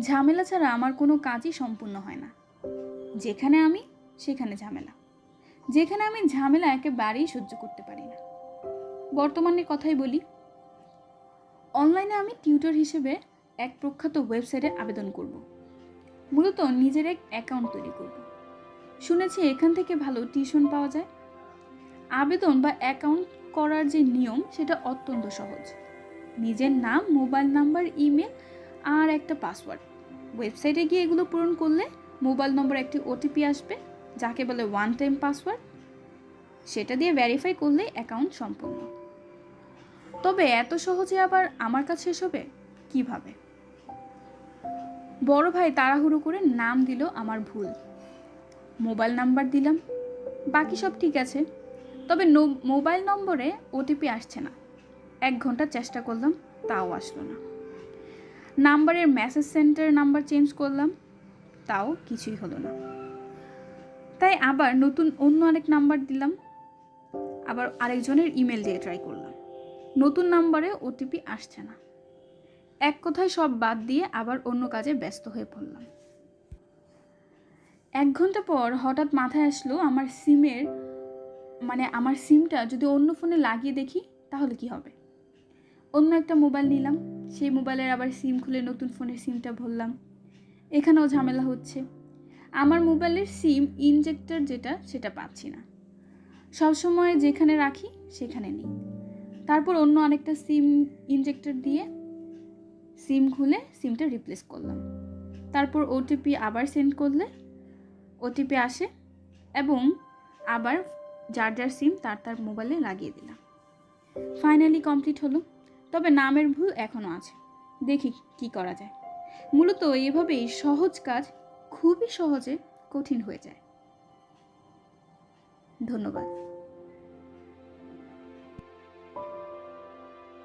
ঝামেলা ছাড়া আমার কোনো কাজই সম্পূর্ণ হয় না। যেখানে আমি, সেখানে ঝামেলা। যেখানে আমি ঝামেলা একেবারেই সহ্য করতে পারি না। বর্তমানের কথাই বলি। অনলাইনে আমি টিউটর হিসেবে এক প্রখ্যাত ওয়েবসাইটে আবেদন করব। মূলত নিজের এক অ্যাকাউন্ট তৈরি করব। শুনেছি এখান থেকে ভালো টিউশন পাওয়া যায়। আবেদন বা অ্যাকাউন্ট করার যে নিয়ম, সেটা অত্যন্ত সহজ। নিজের নাম, মোবাইল নাম্বার, ইমেল আর একটা পাসওয়ার্ড। ওয়েবসাইটে গিয়ে এগুলো পূরণ করলে মোবাইল নম্বর একটি ওটিপি আসবে, যাকে বলে ওয়ান টাইম পাসওয়ার্ড সেটা দিয়ে ভেরিফাই করলে অ্যাকাউন্ট সম্পূর্ণ। তবে এত সহজে আবার আমার কাছে শেষ হবে কীভাবে? বড় ভাই তাড়াহুড়ো করে নাম দিল আমার ভুল। মোবাইল নাম্বার দিলাম। বাকি সব ঠিক আছে। তবে মোবাইল নম্বরে ওটিপি আসছে না। এক ঘণ্টা চেষ্টা করলাম, তাও আসলো না। নাম্বারের মেসেজ সেন্টার নাম্বার চেঞ্জ করলাম, তাও কিছুই হলো না। তাই আবার নতুন অন্য আরেক নাম্বার দিলাম, আবার আরেকজনের ইমেল দিয়ে ট্রাই করলাম। নতুন নাম্বারে ওটিপি আসছে না। এক কথায় সব বাদ দিয়ে আবার অন্য কাজে ব্যস্ত হয়ে পড়লাম। এক ঘণ্টা পর হঠাৎ মাথায় আসলো আমার সিমের মানে আমার সিমটা যদি অন্য ফোনে লাগিয়ে দেখি, তাহলে কি হবে? অন্য একটা মোবাইল নিলাম। সেই মোবাইলের আবার সিম খুলে নতুন ফোনের সিমটা ভরলাম। এখানেও ঝামেলা হচ্ছে। আমার মোবাইলের সিম ইনজেক্টর যেটা, সেটা পাচ্ছি না। সবসময় যেখানে রাখি, সেখানে নেই। তারপর অন্য আরেকটা সিম ইনজেক্টর দিয়ে সিম খুলে সিমটা রিপ্লেস করলাম। তারপর ওটিপি আবার সেন্ড করলে ওটিপি আসে এবং আবার যার যার সিম তার তার মোবাইলে লাগিয়ে দিলাম। ফাইনালি কমপ্লিট হলো। তবে নামের ভুল এখনও আছে। দেখি কি করা যায়। মূলত এভাবেই সহজ কাজ খুবই সহজে কঠিন হয়ে যায়। ধন্যবাদ।